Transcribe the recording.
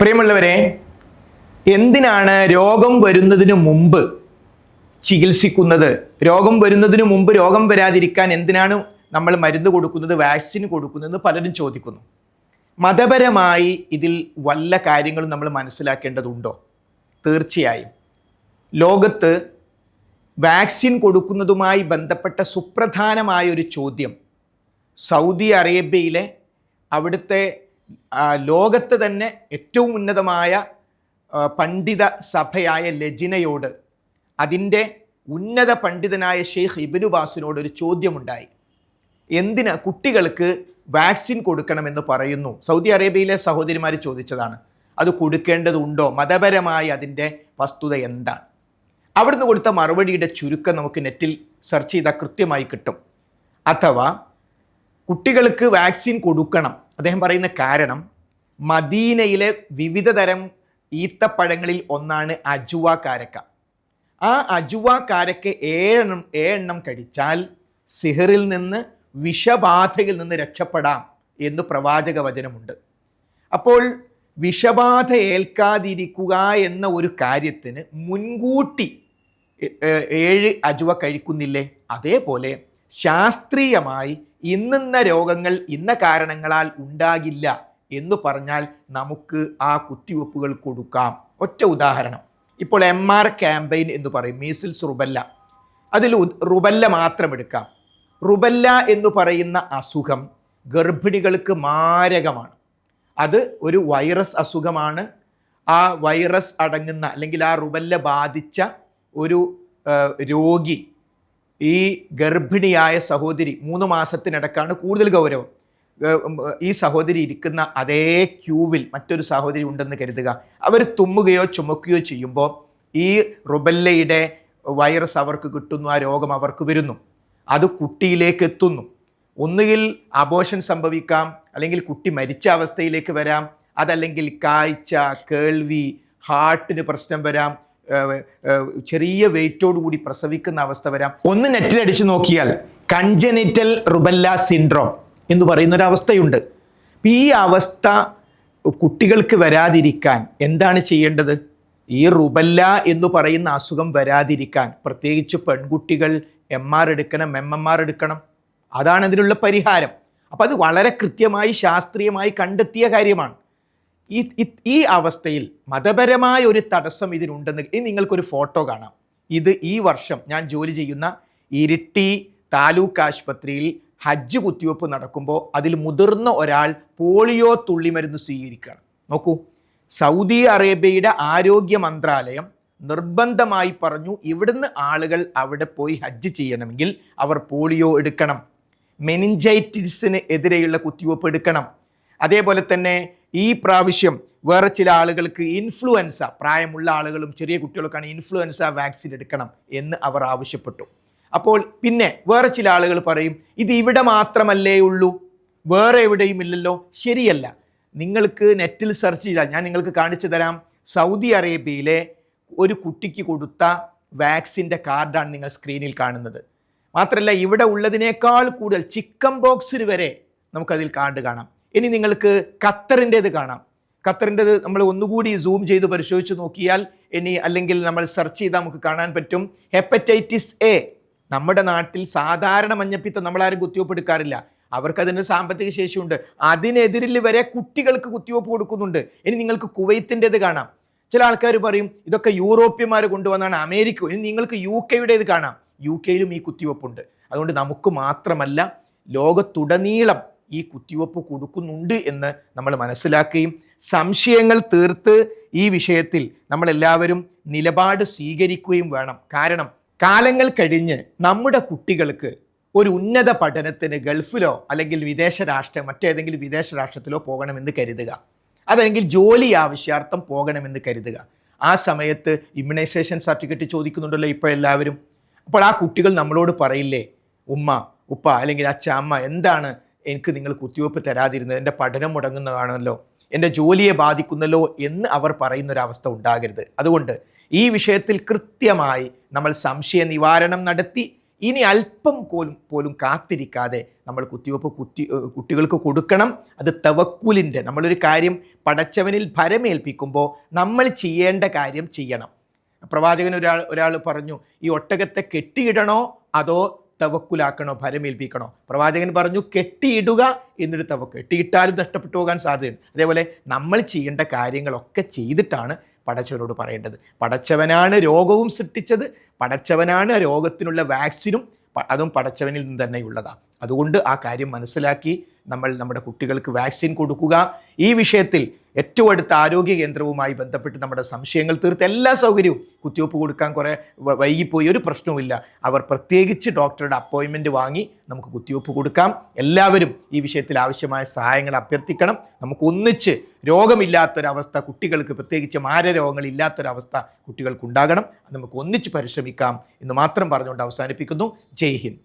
പ്രിയമുള്ളവരെ എന്തിനാണ് രോഗം വരുന്നതിന് മുമ്പ് ചികിത്സിക്കുന്നത്? രോഗം വരുന്നതിന് മുമ്പ് രോഗം വരാതിരിക്കാൻ എന്തിനാണ് നമ്മൾ മരുന്ന് കൊടുക്കുന്നത് വാക്സിൻ കൊടുക്കുന്നത് പലരും ചോദിക്കുന്നു. മതപരമായി ഇതിൽ വല്ല കാര്യങ്ങളും നമ്മൾ മനസ്സിലാക്കേണ്ടതുണ്ടോ? തീർച്ചയായും. ലോകത്ത് വാക്സിൻ കൊടുക്കുന്നതുമായി ബന്ധപ്പെട്ട സുപ്രധാനമായ ഒരു ചോദ്യം. സൗദി അറേബ്യയിലെ അവിടുത്തെ ലോകത്ത് തന്നെ ഏറ്റവും ഉന്നതമായ പണ്ഡിത സഭയായ ലജിനയോട് അതിന്റെ ഉന്നത പണ്ഡിതനായ ഷെയ്ഖ് ഇബിനു ബാസിനോട് ഒരു ചോദ്യമുണ്ടായി. എന്തിന് കുട്ടികൾക്ക് വാക്സിൻ കൊടുക്കണമെന്ന് പറയുന്നു? സൗദി അറേബ്യയിലെ സഹോദരിമാർ ചോദിച്ചതാണ്. അത് കൊടുക്കേണ്ടതുണ്ടോ? മതപരമായി അതിന്റെ വസ്തുത എന്താണ്? അവിടുന്ന് കൊടുത്ത മറുപടിയുടെ ചുരുക്കം നമുക്ക് നെറ്റിൽ സെർച്ച് ചെയ്താൽ കൃത്യമായി കിട്ടും. അഥവാ കുട്ടികൾക്ക് വാക്സിൻ കൊടുക്കണം. അദ്ദേഹം പറയുന്ന കാരണം മദീനയിലെ വിവിധ തരം ഈത്തപ്പഴങ്ങളിൽ ഒന്നാണ് അജുവ കാരക്ക. ആ അജുവ കാരക്ക ഏഴെണ്ണം ഏഴെണ്ണം കഴിച്ചാൽ സിഹറിൽ നിന്ന് വിഷബാധയിൽ നിന്ന് രക്ഷപ്പെടാം എന്ന് പ്രവാചക വചനമുണ്ട് അപ്പോൾ വിഷബാധ ഏൽക്കാതിരിക്കുക എന്ന ഒരു കാര്യത്തിന് മുൻകൂട്ടി ഏഴ് അജുവ കഴിക്കുന്നില്ലേ? അതേപോലെ ശാസ്ത്രീയമായി ഇന്നിന്ന രോഗങ്ങൾ ഇന്ന കാരണങ്ങളാൽ ഉണ്ടാകില്ല എന്ന് പറഞ്ഞാൽ നമുക്ക് ആ കുത്തിവെപ്പുകൾ കൊടുക്കാം. ഒറ്റ ഉദാഹരണം. ഇപ്പോൾ എം ആർ ക്യാമ്പയിൻ എന്ന് പറയും. മീസിൽസ് റുബല്ല അതിൽ റുബല്ല മാത്രം എടുക്കാം. റുബല്ല എന്ന് പറയുന്ന അസുഖം ഗർഭിണികൾക്ക് മാരകമാണ്. അത് ഒരു വൈറസ് അസുഖമാണ്. ആ വൈറസ് അടങ്ങുന്ന അല്ലെങ്കിൽ ആ റുബല്ല ബാധിച്ച ഒരു രോഗി ഈ ഗർഭിണിയായ സഹോദരി മൂന്ന് മാസത്തിനിടക്കാണ് കൂടുതൽ ഗൗരവം. ഈ സഹോദരി ഇരിക്കുന്ന അതേ ക്യൂവിൽ മറ്റൊരു സഹോദരി ഉണ്ടെന്ന് കരുതുക. അവർ തുമ്മുകയോ ചുമക്കുകയോ ചെയ്യുമ്പോൾ ഈ റുബല്ലയുടെ വൈറസ് അവർക്ക് കിട്ടുന്നു ആ രോഗം അവർക്ക് വരുന്നു. അത് കുട്ടിയിലേക്ക് എത്തുന്നു. ഒന്നുകിൽ അബോഷൻ സംഭവിക്കാം അല്ലെങ്കിൽ കുട്ടി മരിച്ച അവസ്ഥയിലേക്ക് വരാം അതല്ലെങ്കിൽ കാഴ്ച കേൾവി ഹാർട്ടിന് പ്രശ്നം വരാം ചെറിയ വെയിറ്റോട് കൂടി പ്രസവിക്കുന്ന അവസ്ഥ വരാം. ഒന്ന് നെറ്റിലടിച്ച് നോക്കിയാൽ കൺജനിറ്റൽ റുബല്ല സിൻഡ്രോം എന്ന് പറയുന്ന ഒരു അവസ്ഥയുണ്ട് ഈ അവസ്ഥ കുട്ടികൾക്ക് വരാതിരിക്കാൻ എന്താണ് ചെയ്യേണ്ടത്? ഈ റുബല്ല എന്ന് പറയുന്ന അസുഖം വരാതിരിക്കാൻ പ്രത്യേകിച്ച് പെൺകുട്ടികൾ എം ആർ എടുക്കണം എം എം ആർ എടുക്കണം. അതാണ് അതിനുള്ള പരിഹാരം. അപ്പം അത് വളരെ കൃത്യമായി ശാസ്ത്രീയമായി കണ്ടെത്തിയ കാര്യമാണ്. ഈ ഈ- അവസ്ഥയിൽ മതപരമായ ഒരു തടസ്സം ഇതിനുണ്ടെന്ന് ഇനി നിങ്ങൾക്കൊരു ഫോട്ടോ കാണാം. ഇത് ഈ വർഷം ഞാൻ ജോലി ചെയ്യുന്ന ഇരിട്ടി താലൂക്ക് ആശുപത്രിയിൽ ഹജ്ജ് കുത്തിവെപ്പ് നടക്കുമ്പോൾ അതിൽ മുതിർന്ന ഒരാൾ പോളിയോ തുള്ളിമരുന്ന് സ്വീകരിക്കുകയാണ്. നോക്കൂ സൗദി അറേബ്യയുടെ ആരോഗ്യ മന്ത്രാലയം നിർബന്ധമായി പറഞ്ഞു ഇവിടുന്ന് ആളുകൾ അവിടെ പോയി ഹജ്ജ് ചെയ്യണമെങ്കിൽ അവർ പോളിയോ എടുക്കണം. മെനിഞ്ചൈറ്റിസിന് എതിരെയുള്ള കുത്തിവെപ്പ് എടുക്കണം. അതേപോലെ തന്നെ ഈ പ്രാവശ്യം വേറെ ചില ആളുകൾക്ക് ഇൻഫ്ലുവൻസ പ്രായമുള്ള ആളുകളും ചെറിയ കുട്ടികൾക്കാണ് ഇൻഫ്ലുവൻസ വാക്സിൻ എടുക്കണം എന്ന് അവർ ആവശ്യപ്പെട്ടു. അപ്പോൾ പിന്നെ വേറെ ചില ആളുകൾ പറയും ഇത് ഇവിടെ മാത്രമല്ലേ ഉള്ളൂ വേറെ എവിടെയും ഇല്ലല്ലോ. ശരിയല്ല. നിങ്ങൾക്ക് നെറ്റിൽ സെർച്ച് ചെയ്താൽ ഞാൻ നിങ്ങൾക്ക് കാണിച്ചു തരാം സൗദി അറേബ്യയിലെ ഒരു കുട്ടിക്ക് കൊടുത്ത വാക്സിന്റെ കാർഡാണ് നിങ്ങൾ സ്ക്രീനിൽ കാണുന്നത്. മാത്രമല്ല ഇവിടെ ഉള്ളതിനേക്കാൾ കൂടുതൽ ചിക്കൻ ബോക്സിന് വരെ നമുക്കതിൽ കാർഡ് കാണാം. ഇനി നിങ്ങൾക്ക് ഖത്തറിന്റേത് കാണാം. ഖത്തറിന്റെത് നമ്മൾ ഒന്നുകൂടി സൂം ചെയ്ത് പരിശോധിച്ച് നോക്കിയാൽ ഇനി അല്ലെങ്കിൽ നമ്മൾ സെർച്ച് ചെയ്താൽ നമുക്ക് കാണാൻ പറ്റും. ഹെപ്പറ്റൈറ്റിസ് എ നമ്മുടെ നാട്ടിൽ സാധാരണ മഞ്ഞപ്പിത്തം നമ്മളാരും കുത്തിവെപ്പ് എടുക്കാറില്ല അവർക്ക് അതിന് സാമ്പത്തിക ശേഷിയുണ്ട്. അതിനെതിരിൽ വരെ കുട്ടികൾക്ക് കുത്തിവെപ്പ് കൊടുക്കുന്നുണ്ട്. ഇനി നിങ്ങൾക്ക് കുവൈത്തിന്റെത് കാണാം. ചില ആൾക്കാർ പറയും ഇതൊക്കെ യൂറോപ്യന്മാർ കൊണ്ടുവന്നാണ് അമേരിക്ക ഇനി നിങ്ങൾക്ക് യു കെയുടേത് കാണാം. യു കെയിലും ഈ കുത്തിവെപ്പുണ്ട്. അതുകൊണ്ട് നമുക്ക് മാത്രമല്ല ലോകത്തുടനീളം ഈ കുത്തിവെപ്പ് കൊടുക്കുന്നുണ്ട് എന്ന് നമ്മൾ മനസ്സിലാക്കുകയും സംശയങ്ങൾ തീർത്ത് ഈ വിഷയത്തിൽ നമ്മളെല്ലാവരും നിലപാട് സ്വീകരിക്കുകയും വേണം. കാരണം കാലങ്ങൾ കഴിഞ്ഞ് നമ്മുടെ കുട്ടികൾക്ക് ഒരു ഉന്നത പഠനത്തിന് ഗൾഫിലോ അല്ലെങ്കിൽ വിദേശ രാഷ്ട്ര മറ്റേതെങ്കിലും വിദേശ രാഷ്ട്രത്തിലോ പോകണമെന്ന് കരുതുക. അതല്ലെങ്കിൽ ജോലി ആവശ്യാർത്ഥം പോകണമെന്ന് കരുതുക. ആ സമയത്ത് ഇമ്മ്യൂണൈസേഷൻ സർട്ടിഫിക്കറ്റ് ചോദിക്കുന്നുണ്ടല്ലോ ഇപ്പോൾ എല്ലാവരും. അപ്പോൾ ആ കുട്ടികൾ നമ്മളോട് പറയില്ലേ ഉമ്മ ഉപ്പ അല്ലെങ്കിൽ അച്ഛ അമ്മ എന്താണ് എനിക്ക് നിങ്ങൾ കുത്തിവയ്പ്പ് തരാതിരുന്നത് എന്റെ പഠനം മുടങ്ങുന്നതാണല്ലോ എന്റെ ജോലിയെ ബാധിക്കുന്നല്ലോ എന്ന് അവർ പറയുന്നൊരവസ്ഥ ഉണ്ടാകരുത്. അതുകൊണ്ട് ഈ വിഷയത്തിൽ കൃത്യമായി നമ്മൾ സംശയ നിവാരണം നടത്തി ഇനി അല്പം പോലും പോലും കാത്തിരിക്കാതെ നമ്മൾ കുത്തിവയ്പ്പ് കുത്തി കുട്ടികൾക്ക് കൊടുക്കണം. അത് തവക്കുലിന്റെ നമ്മളൊരു കാര്യം പടച്ചവനിൽ ഭരമേൽപ്പിക്കുമ്പോൾ നമ്മൾ ചെയ്യേണ്ട കാര്യം ചെയ്യണം. പ്രവാചകൻ ഒരാൾ ഒരാൾ പറഞ്ഞു ഈ ഒട്ടകത്തെ കെട്ടിയിടണോ? അതോ തവക്കുലാക്കണോ ഭരമേൽപ്പിക്കണോ? പ്രവാചകൻ പറഞ്ഞു കെട്ടിയിടുക എന്നൊരു തവക്ക്. കെട്ടിയിട്ടാലും നഷ്ടപ്പെട്ടു പോകാൻ സാധ്യതയുണ്ട്. അതേപോലെ നമ്മൾ ചെയ്യേണ്ട കാര്യങ്ങളൊക്കെ ചെയ്തിട്ടാണ് പടച്ചവനോട് പറയേണ്ടത്. പടച്ചവനാണ് രോഗവും സൃഷ്ടിച്ചത്. പടച്ചവനാണ് രോഗത്തിനുള്ള വാക്സിനും അതും പടച്ചവനിൽ നിന്ന് തന്നെയുള്ളതാണ് അതുകൊണ്ട് ആ കാര്യം മനസ്സിലാക്കി നമ്മൾ നമ്മുടെ കുട്ടികൾക്ക് വാക്സിൻ കൊടുക്കുക. ഈ വിഷയത്തിൽ ഏറ്റവും അടുത്ത ആരോഗ്യ കേന്ദ്രവുമായി ബന്ധപ്പെട്ട് നമ്മുടെ സംശയങ്ങൾ തീർത്ത് എല്ലാ സൗകര്യവും കുത്തിവയ്പ്പ് കൊടുക്കാൻ കുറേ വൈകിപ്പോയി. ഒരു പ്രശ്നവുമില്ല. അവർ പ്രത്യേകിച്ച് ഡോക്ടറുടെ അപ്പോയിൻമെന്റ് വാങ്ങി നമുക്ക് കുത്തിവയ്പ്പ് കൊടുക്കാം. എല്ലാവരും ഈ വിഷയത്തിൽ ആവശ്യമായ സഹായങ്ങൾ അഭ്യർത്ഥിക്കണം. നമുക്ക് ഒന്നിച്ച് രോഗമില്ലാത്തൊരവസ്ഥ കുട്ടികൾക്ക് പ്രത്യേകിച്ച് മാരരോഗങ്ങൾ ഇല്ലാത്തൊരവസ്ഥ കുട്ടികൾക്കുണ്ടാകണം. നമുക്ക് ഒന്നിച്ച് പരിശ്രമിക്കാം എന്ന് മാത്രം പറഞ്ഞുകൊണ്ട് അവസാനിപ്പിക്കുന്നു. ജയ് ഹിന്ദ്.